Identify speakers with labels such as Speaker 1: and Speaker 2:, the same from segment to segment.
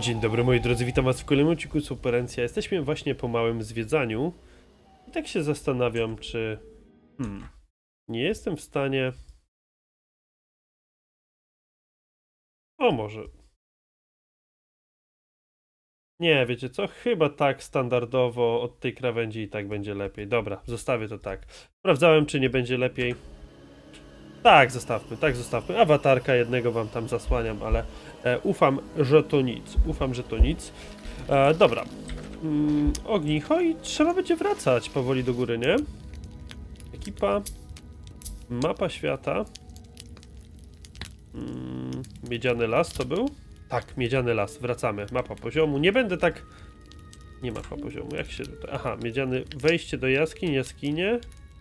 Speaker 1: Dzień dobry moi drodzy, witam was w kolejnym odcinku Superencja. Jesteśmy właśnie po małym zwiedzaniu i tak się zastanawiam, czy... Hmm, nie jestem w stanie... O, może... Nie, wiecie co? Chyba tak standardowo od tej krawędzi i tak będzie lepiej. Dobra, zostawię to tak. Sprawdzałem, czy nie będzie lepiej. Tak, zostawmy, tak zostawmy. Awatarka jednego wam tam zasłaniam, ale e, ufam, że to nic. Ufam, że to nic. E, dobra. Mm, ognicho i trzeba będzie wracać powoli do góry, nie? Ekipa. Mapa świata. Mm, miedziany las to był? Tak, miedziany las. Wracamy. Mapa poziomu. Nie będę tak... Nie mapa poziomu. Jak się tutaj... Aha, miedziany... Wejście do jaskiń, jaskinie.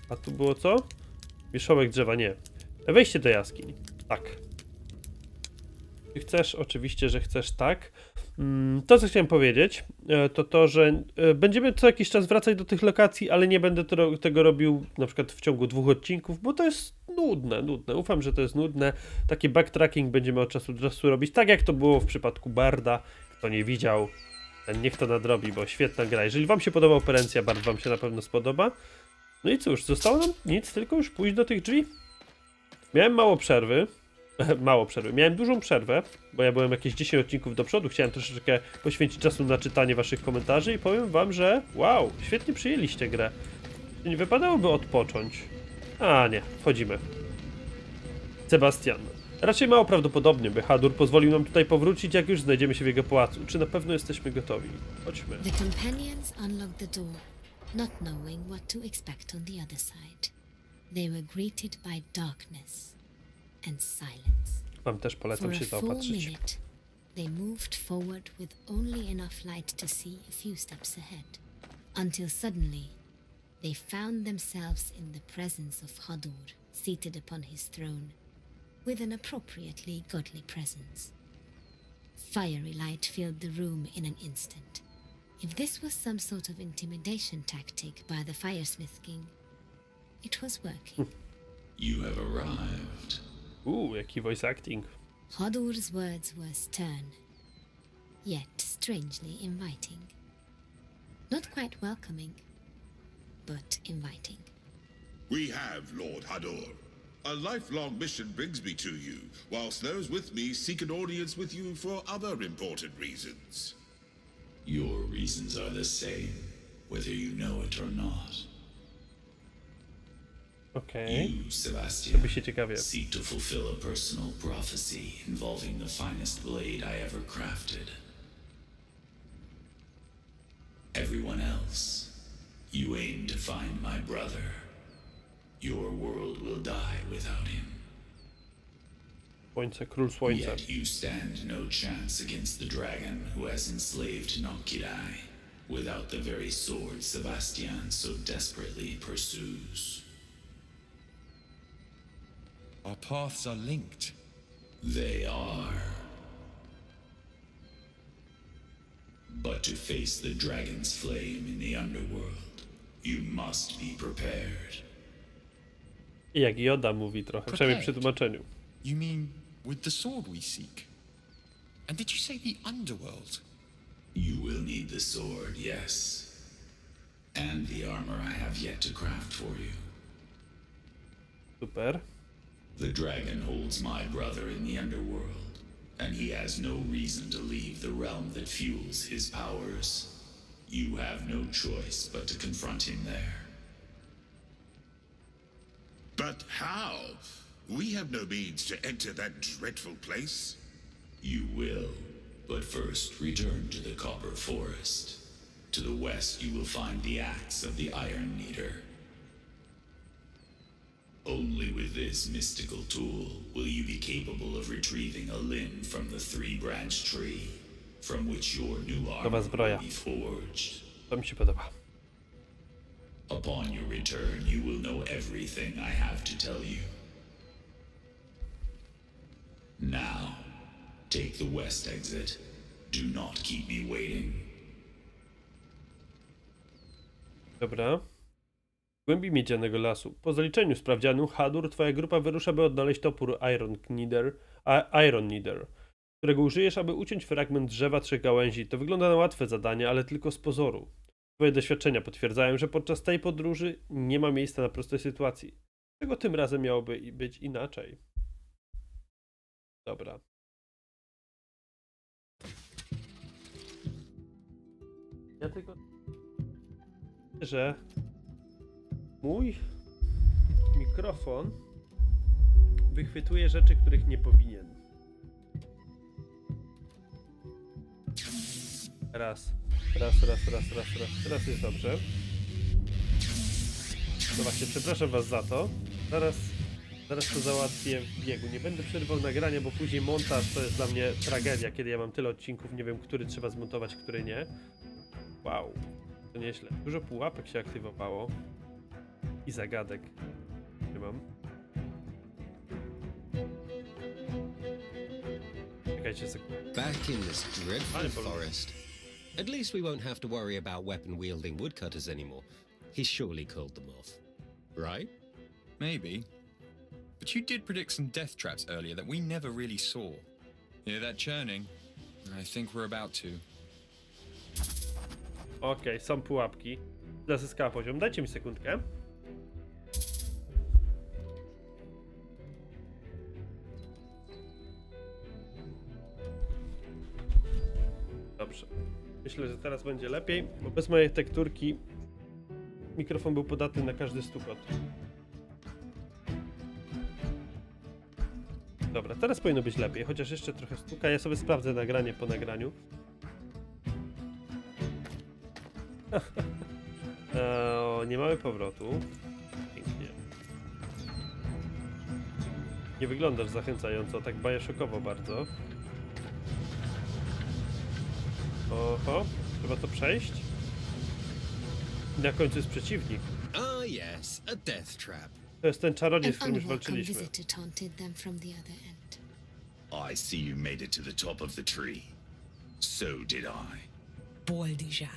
Speaker 1: A tu było co? Wierzchołek drzewa, nie. Wejście do jaskiń. Tak. Chcesz, oczywiście, że chcesz tak. Mm, To, co chciałem powiedzieć, e, to to, że e, będziemy co jakiś czas wracać do tych lokacji, ale nie będę tego robił na przykład w ciągu dwóch odcinków, bo to jest nudne, nudne. Ufam, że to jest nudne. Taki backtracking będziemy od czasu do czasu robić, tak jak to było w przypadku Barda. Kto nie widział, niech to nadrobi, bo świetna gra. Jeżeli wam się podoba operencja, Bard wam się na pewno spodoba. No i cóż, zostało nam nic, tylko już pójść do tych drzwi. Miałem mało przerwy. Mało przerwy. Miałem dużą przerwę, bo ja byłem jakieś 10 odcinków do przodu. Chciałem troszeczkę poświęcić czasu na czytanie waszych komentarzy i powiem wam, że wow, świetnie przyjęliście grę. Nie wypadałoby odpocząć. A nie, wchodzimy. Sebastian. Raczej mało prawdopodobnie, by Hadur pozwolił nam tutaj powrócić, jak już znajdziemy się w jego pałacu. Czy na pewno jesteśmy gotowi? Chodźmy.
Speaker 2: The companions unlocked the door, not knowing what to expect on the other side. They were greeted by darkness and silence.
Speaker 1: Wam też
Speaker 2: For
Speaker 1: polecam
Speaker 2: a
Speaker 1: się
Speaker 2: full
Speaker 1: zaopatrzyć.
Speaker 2: minute, they moved forward with only enough light to see a few steps ahead, until suddenly they found themselves in the presence of Hadur, seated upon his throne, with an appropriately godly presence. Fiery light filled the room in an instant. If this was some sort of intimidation tactic by the Firesmith King, it was working. Hmm.
Speaker 3: You have arrived.
Speaker 1: Uuu, jaki voice acting.
Speaker 2: Hodur's words were stern, yet strangely inviting. Not quite welcoming, but inviting.
Speaker 4: We have, Lord Hador. A lifelong mission brings me to you, whilst those with me seek an audience with you for other important reasons.
Speaker 3: Your reasons are the same, whether you know it or not.
Speaker 1: Okej.
Speaker 3: You, Sebastian,
Speaker 1: Robi się ciekawie.
Speaker 3: seek to fulfill a personal prophecy involving the finest blade I ever crafted. Everyone else, you aim to find my brother. Your world will die without him.
Speaker 1: Słońce, król słońca.
Speaker 3: Yet you stand no chance against the dragon who has enslaved Nokidai without the very sword Sebastian so desperately pursues.
Speaker 5: Our paths are linked.
Speaker 3: They are. But to face the dragon's flame in the underworld, you must be prepared.
Speaker 1: I jak Joda mówi trochę, przynajmniej przy tłumaczeniu.
Speaker 5: You mean with the sword we seek? And did you say the underworld?
Speaker 3: You will need the sword, yes. And the armor I have yet to craft for you.
Speaker 1: Super.
Speaker 3: The dragon holds my brother in the underworld, and he has no reason to leave the realm that fuels his powers. You have no choice but to confront him there.
Speaker 4: But how? We have no means to enter that dreadful place.
Speaker 3: You will, but first return to the Copper Forest. To the west, you will find the axe of the Iron Kneader. Only with this mystical tool will you be capable of retrieving a limb from the three-branch tree, from which your new armor
Speaker 1: zbroja.
Speaker 3: will be forged.
Speaker 1: To mi się podoba.
Speaker 3: Upon your return, you will know everything I have to tell you. Now, take the west exit. Do not keep me waiting.
Speaker 1: Dobra. W głębi miedzianego lasu. Po zaliczeniu sprawdzianu Hadur, twoja grupa wyrusza, by odnaleźć topór Iron Knider, a, Iron Knider, którego użyjesz, aby uciąć fragment drzewa trzech gałęzi. To wygląda na łatwe zadanie, ale tylko z pozoru. Twoje doświadczenia potwierdzają, że podczas tej podróży nie ma miejsca na proste sytuacji. Czego tym razem miałoby być inaczej? Dobra. Ja tylko... że mój mikrofon wychwytuje rzeczy, których nie powinien. Raz, raz, raz, raz, raz, raz. Teraz jest dobrze. No właśnie, przepraszam was za to. Zaraz, zaraz to załatwię w biegu. Nie będę przerywał nagrania, bo później montaż to jest dla mnie tragedia, kiedy ja mam tyle odcinków, nie wiem, który trzeba zmontować, który nie. Wow, to nieźle. Dużo pułapek się aktywowało. I zagadek. Nie mam. Czekajcie sekundę.
Speaker 6: Back in this dreadful forest. At least we won't have to worry about weapon wielding woodcutters anymore. He surely called them off. Right?
Speaker 5: Maybe. But you did predict some death traps earlier that we never really saw. Hear that churning? I think we're about to.
Speaker 1: Okej, są pułapki. Zazyskała poziom. Dajcie mi sekundkę. Myślę, że teraz będzie lepiej, bo bez mojej tekturki mikrofon był podatny na każdy stukot. Dobra, teraz powinno być lepiej, chociaż jeszcze trochę stuka. Ja sobie sprawdzę nagranie po nagraniu. O, nie mamy powrotu. Pięknie. Nie wyglądasz zachęcająco, tak bajeszokowo bardzo. Oho, trzeba to przejść. Na końcu jest przeciwnik.
Speaker 6: Ah, yes, a death trap.
Speaker 1: To jest ten czarodziej,
Speaker 2: An
Speaker 1: z którym już
Speaker 2: unwelcome
Speaker 1: walczyliśmy.
Speaker 2: visitor taunted them from the other end.
Speaker 3: I see you made it to the top of the tree. So did I.
Speaker 7: Boldijar.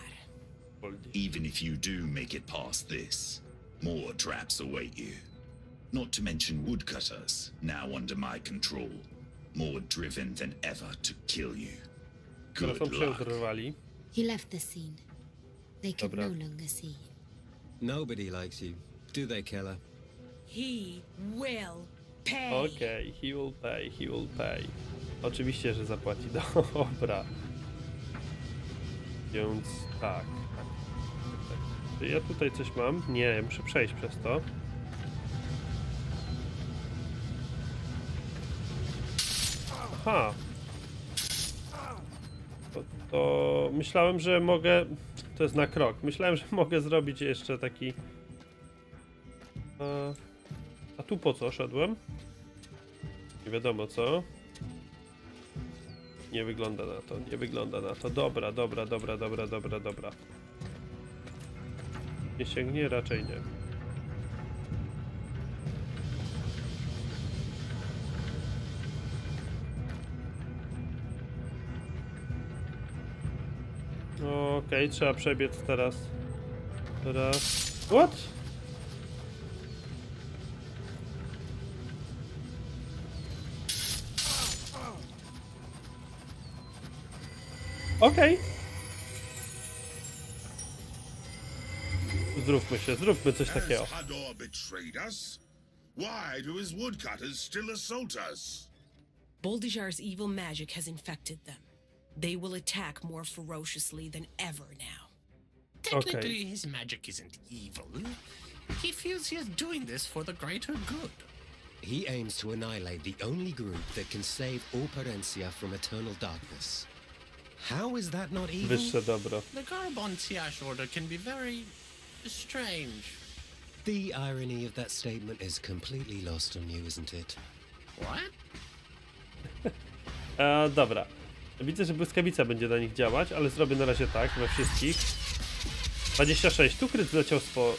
Speaker 3: Even if you do make it past this, more traps await you. Not to mention woodcutters, now under my control, more driven than ever to kill you. Luck.
Speaker 1: przeudrwali.
Speaker 2: He left the scene. They could
Speaker 1: Dobra.
Speaker 2: no longer see.
Speaker 6: Nobody likes you. Do they, Keller?
Speaker 7: He will pay.
Speaker 1: Okej, he will pay, he will pay. Oczywiście, że zapłaci. Dobra. Więc tak. tak. Czy ja tutaj coś mam? Nie, muszę przejść przez to. Aha. To, myślałem, że mogę. To jest na krok. Myślałem, że mogę zrobić jeszcze taki. E, A tu po co szedłem? Nie wiadomo co. Nie wygląda na to, nie wygląda na to. Dobra, dobra, dobra, dobra, dobra, dobra. Nie sięgnie? Raczej nie. Okej, trzeba przebiec teraz. Teraz. What? Okej. Zróbmy się, zróbmy coś takiego.
Speaker 4: Has Hador betrayed us? Why do his woodcutters still assault us?
Speaker 7: Boldijar's evil magic has infected them. They will attack more ferociously than ever now.
Speaker 8: Technically, his magic isn't evil. He feels he is doing this for the greater good.
Speaker 6: He aims to annihilate the only group that can save Operencia from eternal darkness. How is that not evil?
Speaker 1: Wyższe dobro.
Speaker 8: The Garbon Tiash order can be very strange.
Speaker 6: The irony of that statement is completely lost on you, isn't it?
Speaker 8: What?
Speaker 1: E, dobra. Widzę, że błyskawica będzie na nich działać, ale zrobię na razie tak, we wszystkich. 26. Tu kryt zleciał swo...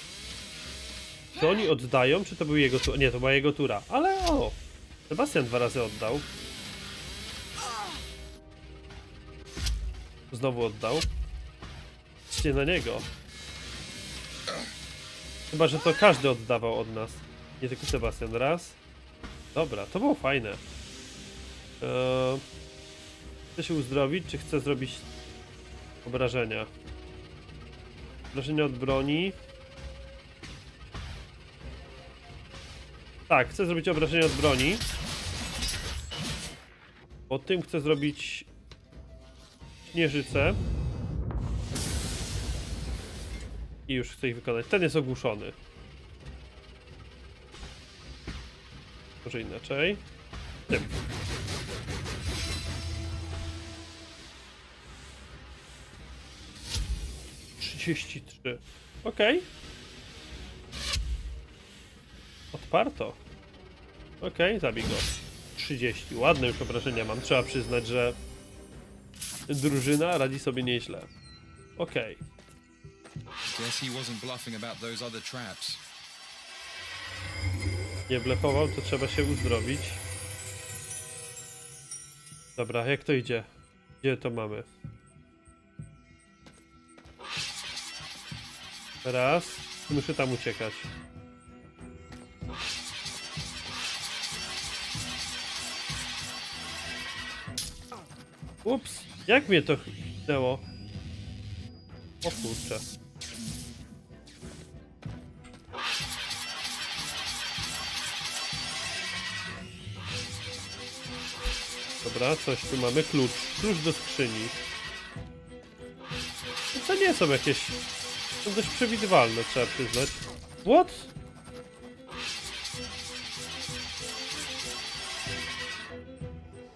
Speaker 1: Czy oni oddają, czy to był jego tura? Nie, to była jego tura. Ale o! Sebastian dwa razy oddał. Znowu oddał. Patrzcie na niego. Chyba, że to każdy oddawał od nas. Nie tylko Sebastian. Raz. Dobra, to było fajne. Eee, Chce się uzdrowić, czy chce zrobić obrażenia? Obrażenia od broni. Tak, chcę zrobić obrażenia od broni. Po tym chcę zrobić śnieżycę. I już chcę ich wykonać. Ten jest ogłuszony. Może inaczej. Tym. Trzydzieści trzy. Okej. Odparto. Okej, zabij go. 30. Ładne już obrażenia mam. Trzeba przyznać, że drużyna radzi sobie nieźle. Okej.
Speaker 5: Guess he wasn't bluffing about those other traps.
Speaker 1: Nie blefował, to trzeba się uzdrowić. Dobra, jak to idzie? Gdzie to mamy? Raz. Muszę tam uciekać. Ups, jak mnie to chnęło? O kurczę. Dobra, coś tu mamy. Klucz. Klucz do skrzyni. To nie są jakieś... Są dość przewidywalne, trzeba przyznać. What?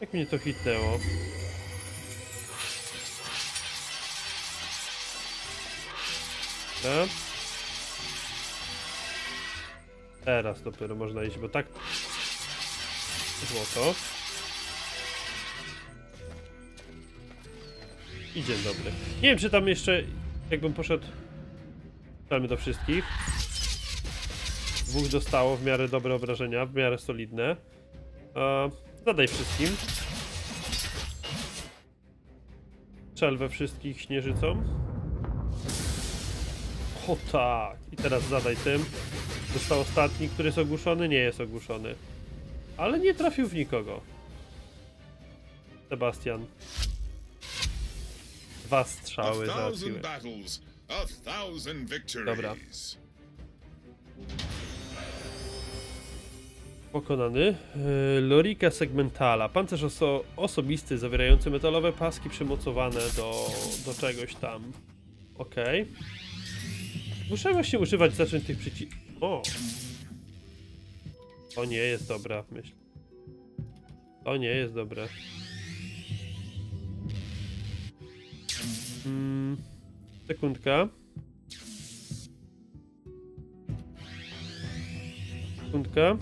Speaker 1: Jak mnie to hitnęło? Dobra. Teraz dopiero można iść, bo tak... Złoto. I dzień dobry. Nie wiem, czy tam jeszcze, jakbym poszedł... Strzelmy do wszystkich. Dwóch dostało w miarę dobre obrażenia, w miarę solidne. E, zadaj wszystkim. Strzel we wszystkich śnieżycą. O tak! I teraz zadaj tym. Dostał ostatni, który jest ogłuszony? Nie jest ogłuszony. Ale nie trafił w nikogo. Sebastian. Dwa strzały załatwiły.
Speaker 4: A thousand victories.
Speaker 1: Dobra. Pokonany. Yy, Lorika segmentala. Pancerz oso osobisty zawierający metalowe paski przymocowane do, do czegoś tam. Okej. Muszę właśnie używać zacząć tych przyci... O! To nie jest dobra myśl. To nie jest dobre. Sekundka. Sekundka.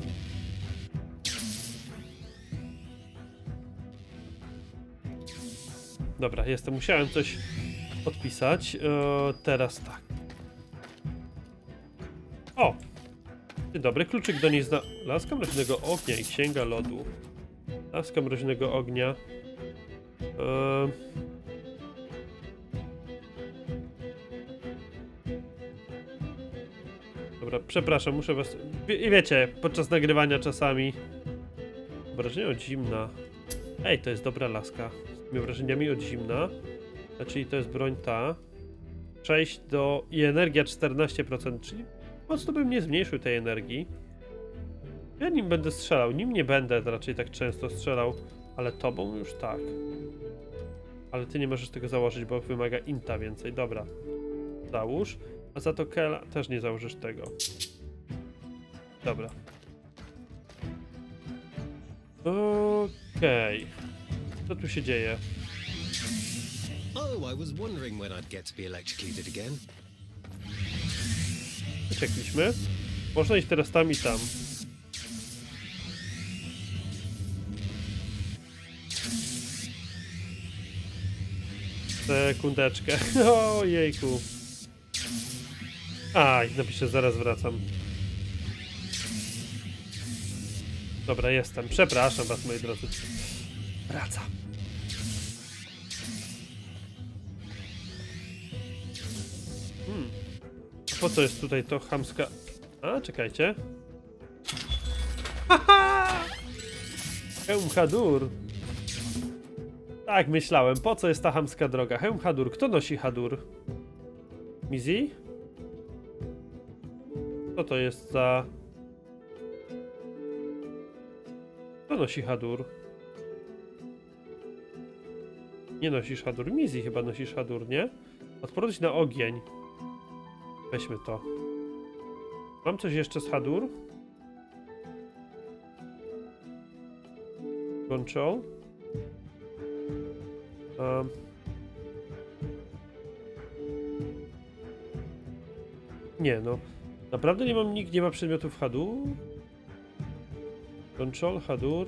Speaker 1: Dobra, jestem. Musiałem coś odpisać. E, teraz tak. O! Dobry, kluczyk do niej zna... Laska mroźnego ognia i księga lodu. Laska mroźnego ognia. E, Dobra, przepraszam, muszę was... Wie, wiecie, podczas nagrywania czasami... Obrażenia od zimna. Ej, to jest dobra laska. Z tymi obrażeniami od zimna. Czyli to jest broń ta. 6 do... i energia 14%, czyli mocno bym nie zmniejszył tej energii. Ja nim będę strzelał. Nim nie będę raczej tak często strzelał, ale tobą już tak. Ale ty nie możesz tego założyć, bo wymaga inta więcej. Dobra. Załóż. A za to Kela też nie założysz tego. Dobra. Okej. Co tu się dzieje?
Speaker 6: Oh, I was wondering when I'd get to be electrocuted again.
Speaker 1: Uciekliśmy. Można iść teraz tam i tam. Sekundeczkę. Ojejku. Aj, napiszę, zaraz wracam. Dobra, jestem. Przepraszam was, moi drodzy. Wracam. Hmm. Po co jest tutaj to chamska... A, czekajcie. Haha! Hełm Hadur. Tak, myślałem. Po co jest ta chamska droga? Hełm Hadur. Kto nosi Hadur? Mizi? Co to jest za... Kto nosi Hadur? Nie nosisz Hadur. Mizi chyba nosisz Hadur, nie? Odporność na ogień. Weźmy to. Mam coś jeszcze z Hadur? Control. Um. Nie no. Naprawdę nie mam, nikt nie ma przedmiotów Hadur? Control, Hadur.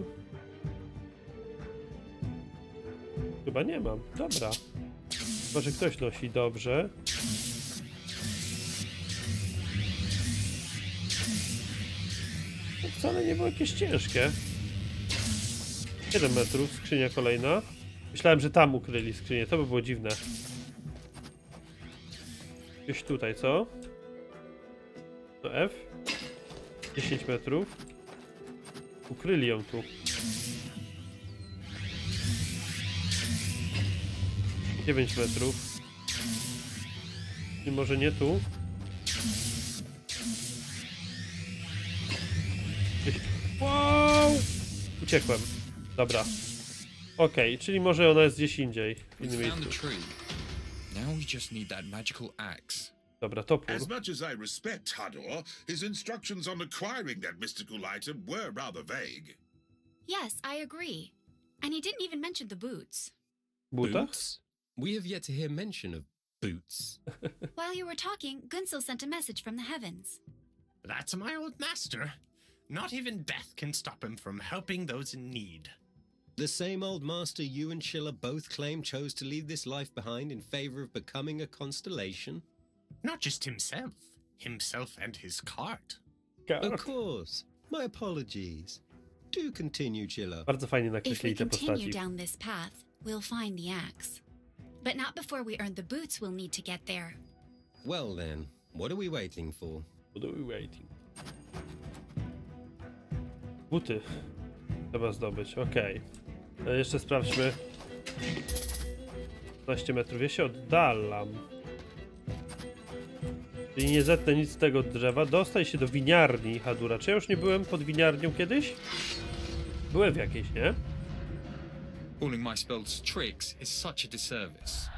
Speaker 1: Chyba nie mam. Dobra. Chyba, że ktoś nosi dobrze. To wcale nie było jakieś ciężkie. 7 metrów, skrzynia kolejna. Myślałem, że tam ukryli skrzynię, to by było dziwne. Gdzieś tutaj, co? 10 metrów. Ukryli ją tu. Dziewięć metrów. I może nie tu. Wow! Uciekłem. Dobra. Okej, czyli może ona jest gdzieś indziej. W innym miejscu.
Speaker 5: Now we just need that magical axe.
Speaker 1: Dobra, topór.
Speaker 4: As much as I respect Hador, his instructions on acquiring that mystical item were rather vague.
Speaker 9: Yes, I agree. And he didn't even mention the boots.
Speaker 1: Buta?
Speaker 6: Boots? We have yet to hear mention of boots.
Speaker 9: While you were talking, Gunsel sent a message from the heavens.
Speaker 8: That's my old master. Not even death can stop him from helping those in need.
Speaker 6: The same old master you and Schiller both claim chose to leave this life behind in favor of becoming a constellation?
Speaker 8: Not just himself, himself and his cart.
Speaker 6: Of course. My apologies. Do continue, Chilla.
Speaker 1: Bardzo fajnie
Speaker 9: If we
Speaker 1: nakreślili te
Speaker 9: continue
Speaker 1: postaci.
Speaker 9: down this path, we'll find the axe. But not before we earn the boots we'll need to get there.
Speaker 6: Well then, what are we waiting for?
Speaker 1: What are we waiting? Buty. Trzeba zdobyć, okej. Okay. Jeszcze sprawdźmy. 15 metrów. Ja się oddalam. Czyli nie zetnę nic z tego drzewa. Dostaj się do winiarni Hadura. Czy ja już nie byłem pod winiarnią kiedyś? Byłem w jakiejś, nie?
Speaker 5: Calling my spells tricks is such a disservice.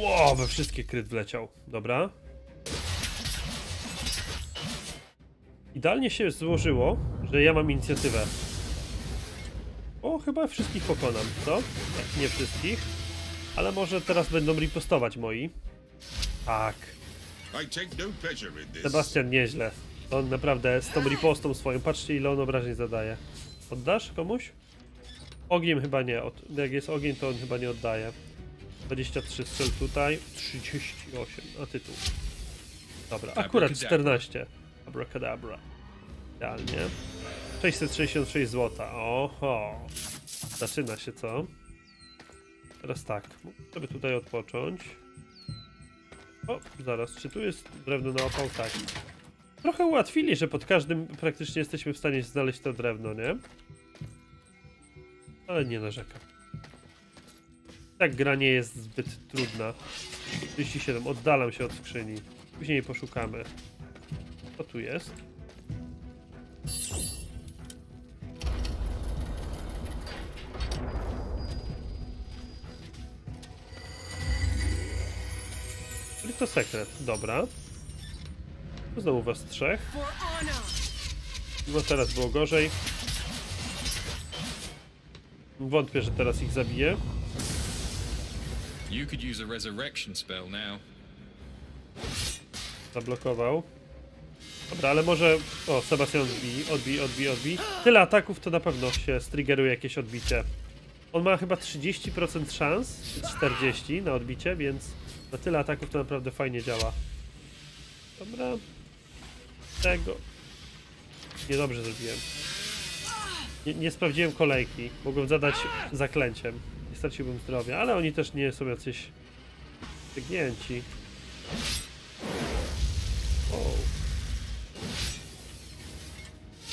Speaker 1: Ło, we wszystkie kryt wleciał. Dobra. Idealnie się złożyło, że ja mam inicjatywę. O, chyba wszystkich pokonam, co? Tak, nie wszystkich. Ale może teraz będą ripostować moi. Tak.
Speaker 4: No.
Speaker 1: Sebastian nieźle. On naprawdę z tą ripostą swoją. Patrzcie ile on obrażeń zadaje. Oddasz komuś? Ogniem chyba nie. Od, jak jest ogień to on chyba nie oddaje. 23 strzel tutaj. 38. A ty tu. Dobra, akurat
Speaker 5: Abracadabra.
Speaker 1: 14. Abracadabra. Idealnie. 666 zł. Oho. Zaczyna się co? Teraz tak. Sobie tutaj odpocząć. O, zaraz, czy tu jest drewno na opał? Tak. Trochę ułatwili, że pod każdym praktycznie jesteśmy w stanie znaleźć to drewno, nie? Ale nie narzekam. Tak gra nie jest zbyt trudna. 37, oddalam się od skrzyni. Później poszukamy. Co tu jest? To sekret, dobra. Znowu was trzech. No teraz było gorzej. Wątpię, że teraz ich zabiję.
Speaker 5: You could use a resurrection spell now.
Speaker 1: Zablokował. Dobra, ale może... O, Sebastian odbij, odbij, odbij, odbij. Tyle ataków to na pewno się striggeruje jakieś odbicie. On ma chyba 30% szans, czy 40 na odbicie, więc na tyle ataków to naprawdę fajnie działa. Dobra. Tego. Niedobrze zrobiłem. Nie, nie sprawdziłem kolejki. Mogłem zadać zaklęciem. Nie straciłbym zdrowia, ale oni też nie są jacyś stygnięci. O.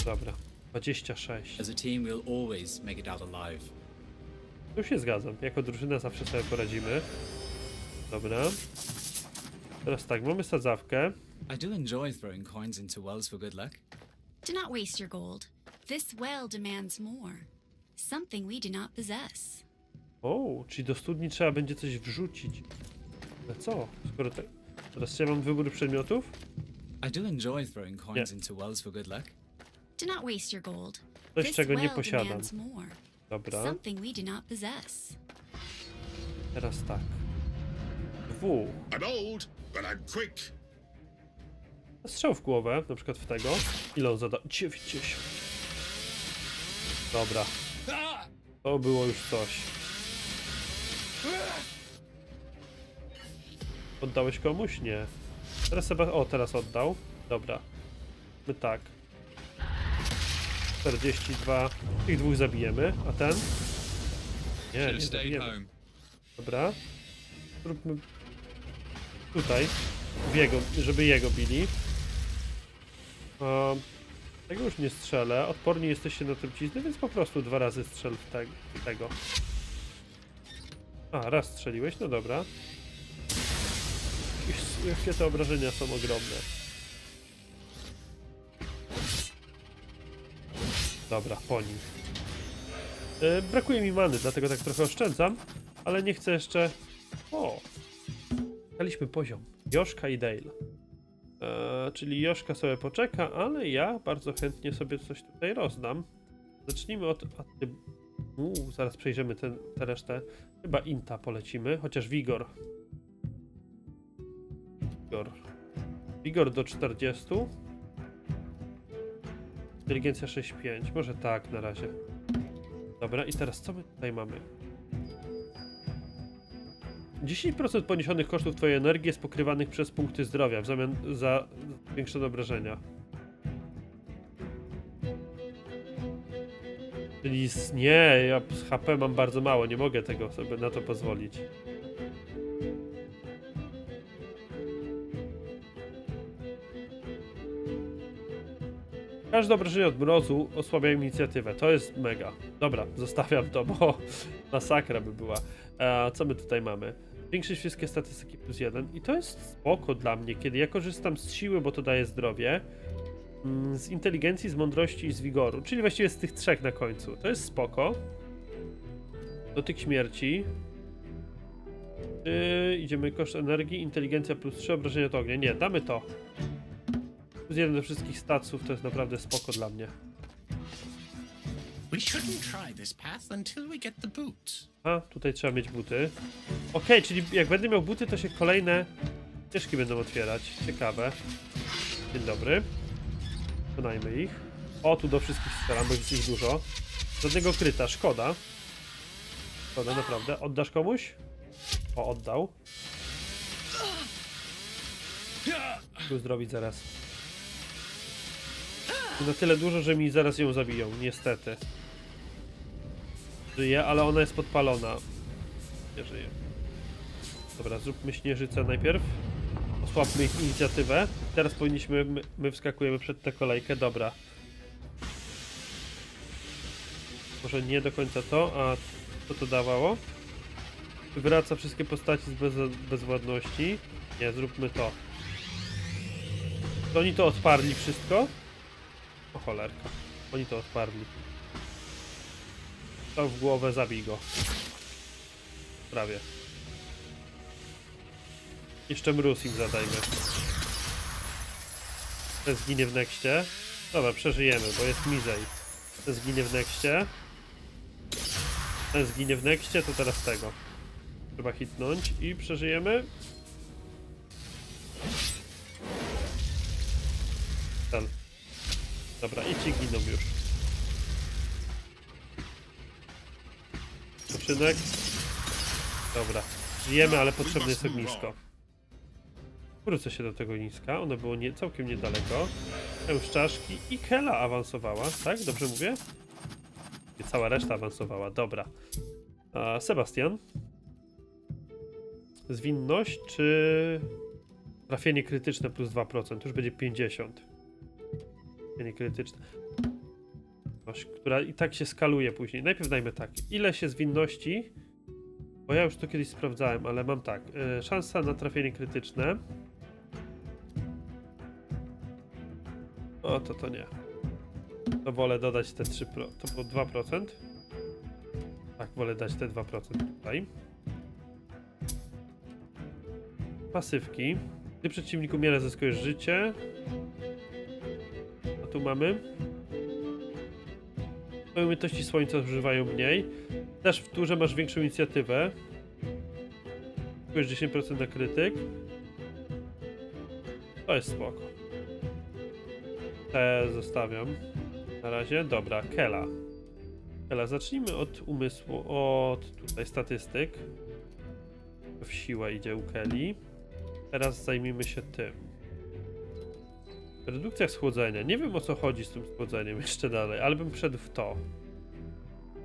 Speaker 1: Dobra. 26.
Speaker 10: As a team, we'll always make it out alive.
Speaker 1: Tu się zgadzam. Jako drużyna zawsze sobie poradzimy. Dobra. Teraz tak, mamy sadzawkę.
Speaker 10: I do enjoy throwing coins into wells for good luck.
Speaker 9: Do not waste your gold. This well demands more. Something we do not possess.
Speaker 1: O, czyli do studni trzeba będzie coś wrzucić. Ale co? Skoro tak... Teraz ja mam wybór przedmiotów?
Speaker 10: I do enjoy throwing coins
Speaker 1: Yeah.
Speaker 10: into wells for good luck.
Speaker 9: Do not waste your gold.
Speaker 1: Coś,
Speaker 9: This
Speaker 1: czego nie
Speaker 9: well
Speaker 1: posiadam.
Speaker 9: demands more.
Speaker 1: Dobra.
Speaker 9: Something we do not possess.
Speaker 1: Teraz tak. W.
Speaker 4: I'm old, but I'm quick.
Speaker 1: Strzał w głowę, na przykład w tego. Ile on zada? 90. Dobra. To było już coś. Oddałeś komuś? Nie. Teraz chyba... O, teraz oddał. Dobra. My tak. 42. Tych dwóch zabijemy, a ten? Nie, nie zabijemy. Dobra. Zróbmy tutaj, w jego, żeby jego bili. Tego już nie strzelę. Odporni jesteście na trucizny, więc po prostu dwa razy strzel w te, tego. A, raz strzeliłeś? No dobra. Jakie te obrażenia są ogromne. Dobra, po nim. E, brakuje mi many, dlatego tak trochę oszczędzam, ale nie chcę jeszcze... O! Daliśmy poziom. Joszka i Dale. E, czyli Joszka sobie poczeka, ale ja bardzo chętnie sobie coś tutaj rozdam. Zacznijmy od... Zaraz przejrzymy tę resztę. Chyba Inta polecimy, chociaż Wigor. Wigor. Wigor do 40. Inteligencja 6,5. Może tak na razie. Dobra, i teraz co my tutaj mamy? 10% poniesionych kosztów Twojej energii jest pokrywanych przez punkty zdrowia w zamian za zwiększone obrażenia. Czyli nie, ja z HP mam bardzo mało, nie mogę tego sobie na to pozwolić. Każde obrażenie od mrozu osłabia inicjatywę. To jest mega. Dobra, zostawiam to, bo masakra by była. A co my tutaj mamy? Większość wszystkie statystyki plus jeden. I to jest spoko dla mnie, kiedy ja korzystam z siły, bo to daje zdrowie. mm, Z inteligencji, z mądrości i z wigoru. Czyli właściwie z tych trzech na końcu. To jest spoko. Dotyk śmierci. Yy, idziemy koszt energii, inteligencja plus 3, obrażenia to ognia. Nie, damy to. Plus jeden do wszystkich staców to jest naprawdę spoko dla mnie.
Speaker 8: We shouldn't try this path until we get the boots.
Speaker 1: A, tutaj trzeba mieć buty. Okej, czyli jak będę miał buty, to się kolejne ścieżki będą otwierać. Ciekawe. Dzień dobry. Wykonajmy ich. O, tu do wszystkich strzelam, bo jest ich dużo. Żadnego kryta, szkoda. Szkoda, naprawdę. Oddasz komuś? O, oddał. Tu zdrowić zaraz. Na tyle dużo, że mi zaraz ją zabiją, niestety. Żyje, ale ona jest podpalona. Nie żyje. Dobra, zróbmy śnieżycę najpierw. Osłabmy ich inicjatywę. Teraz powinniśmy, my, my wskakujemy przed tę kolejkę, dobra. Może nie do końca to, a co to dawało? Wywraca wszystkie postaci z bez, bezwładności. Nie, zróbmy to. To oni to odparli wszystko? O cholerka. Oni to odparli. Strzał w głowę, zabij go. Prawie. Jeszcze mróz im zadajmy. Ten zginie w nexcie. Dobra, przeżyjemy, bo jest mizej. Ten zginie w nexcie. Ten zginie w nexcie, to teraz tego. Trzeba hitnąć i przeżyjemy. Ten. Dobra, i ci giną już. Poczynek. Dobra. Żyjemy, ale potrzebne jest ognisko. Wrócę się do tego niska. Ono było nie, całkiem niedaleko. Już czaszki i Kela awansowała, tak? Dobrze mówię? I cała reszta awansowała. Dobra. A Sebastian. Zwinność czy trafienie krytyczne plus 2%? To już będzie 50. Trafienie krytyczne. która i tak się skaluje później. Najpierw dajmy tak, ile się zwinności, bo ja już to kiedyś sprawdzałem, ale mam tak, y, szansa na trafienie krytyczne. O, to to nie. To wolę dodać te 3%, pro- to było 2%. Tak, wolę dać te 2% tutaj. Pasywki. Gdy przeciwniku miele zyskujesz życie. Tu mamy. Twoje umiejętności słońca zużywają mniej. Też w turze masz większą inicjatywę. Zyskujesz 10% na krytyk. To jest spoko. Te zostawiam. Na razie. Dobra, Kela. Kela, zacznijmy od umysłu, od tutaj statystyk. W siłę idzie u Keli. Teraz zajmijmy się tym. Redukcja schłodzenia. Nie wiem o co chodzi z tym schłodzeniem jeszcze dalej, ale bym wszedł w to.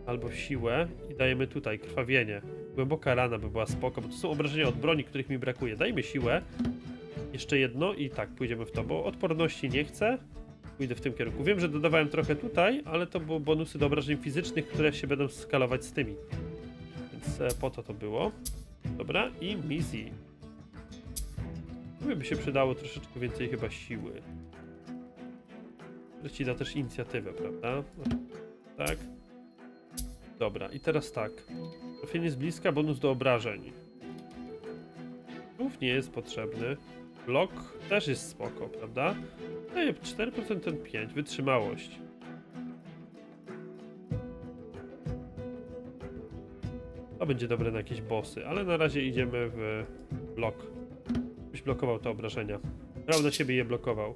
Speaker 1: Albo siłę i dajemy tutaj krwawienie. Głęboka rana by była spoko, bo to są obrażenia od broni, których mi brakuje. Dajmy siłę. Jeszcze jedno i tak, pójdziemy w to, bo odporności nie chcę. Pójdę w tym kierunku. Wiem, że dodawałem trochę tutaj, ale to były bonusy do obrażeń fizycznych, które się będą skalować z tymi. Więc e, po to to było. Dobra, i misji. By się przydało troszeczkę więcej chyba siły. Ci da też inicjatywę, prawda? Tak. Dobra, i teraz tak. Trafienie z bliska, bonus do obrażeń. Rów nie jest potrzebny. Blok też jest spoko, prawda? Daje 4% ten 5, wytrzymałość. To będzie dobre na jakieś bossy, ale na razie idziemy w blok. Byś blokował te obrażenia. Brał na siebie je blokował.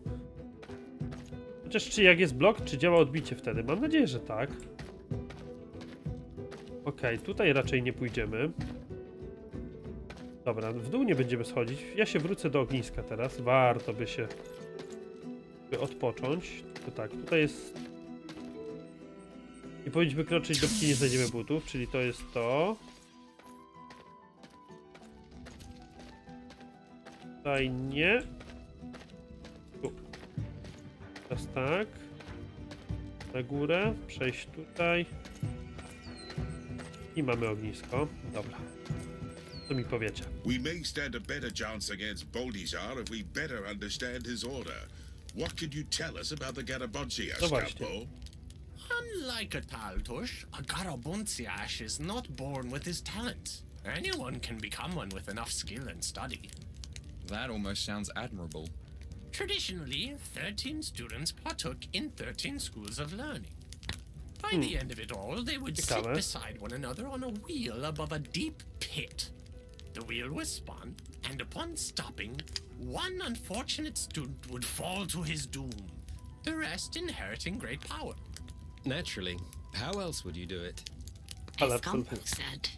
Speaker 1: Chociaż czy jak jest blok, czy działa odbicie wtedy? Mam nadzieję, że tak. Okej, tutaj raczej nie pójdziemy. Dobra, w dół nie będziemy schodzić. Ja się wrócę do ogniska teraz. Warto by się by odpocząć. To tak, tutaj jest... Nie powinniśmy kroczyć, dopóki nie znajdziemy butów, czyli to jest to. Tutaj nie. Tak. Na górę, przejść tutaj. I mamy ognisko. Dobra. Co mi powiecie?
Speaker 4: We may stand a better chance against Boldizar if we better understand his order. What can you tell us about the Garabontia,
Speaker 1: No właśnie.
Speaker 4: Scampo?
Speaker 8: Unlike a Taltush, a Garabunsiash is not born with his talents. Anyone can become one with enough skill and study.
Speaker 5: That almost sounds admirable.
Speaker 8: Traditionally, 13 students partook in 13 schools of learning. By the hmm. end of it all, they would sit
Speaker 1: Ciekawe.
Speaker 8: beside one another on a wheel above a deep pit. The wheel was spun, and upon stopping, one unfortunate student would fall to his doom, the rest inheriting great power.
Speaker 6: Naturally. How else would you do it?
Speaker 1: Ale
Speaker 2: As Campo said,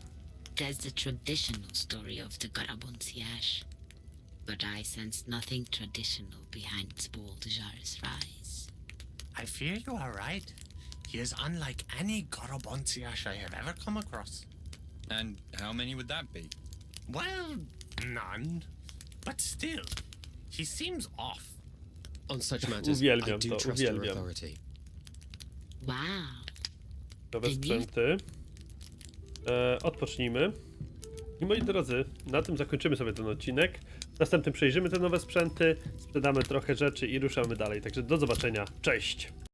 Speaker 2: there's the traditional story of the Garabonsiash. But I sense nothing traditional behind Spoldejar's rise.
Speaker 8: I fear you are right. He is unlike any Gorobonsiash I have ever come across.
Speaker 5: And how many would that be?
Speaker 8: Well, none. But still, he seems off.
Speaker 6: On such matters, I
Speaker 1: Uwielbiam
Speaker 6: do
Speaker 1: to,
Speaker 6: trust your authority.
Speaker 2: Wow.
Speaker 1: Nowe sprzęty. E, odpocznijmy. I moi drodzy, na tym zakończymy sobie ten odcinek. Następnym przejrzymy te nowe sprzęty, sprzedamy trochę rzeczy i ruszamy dalej. Także do zobaczenia. Cześć!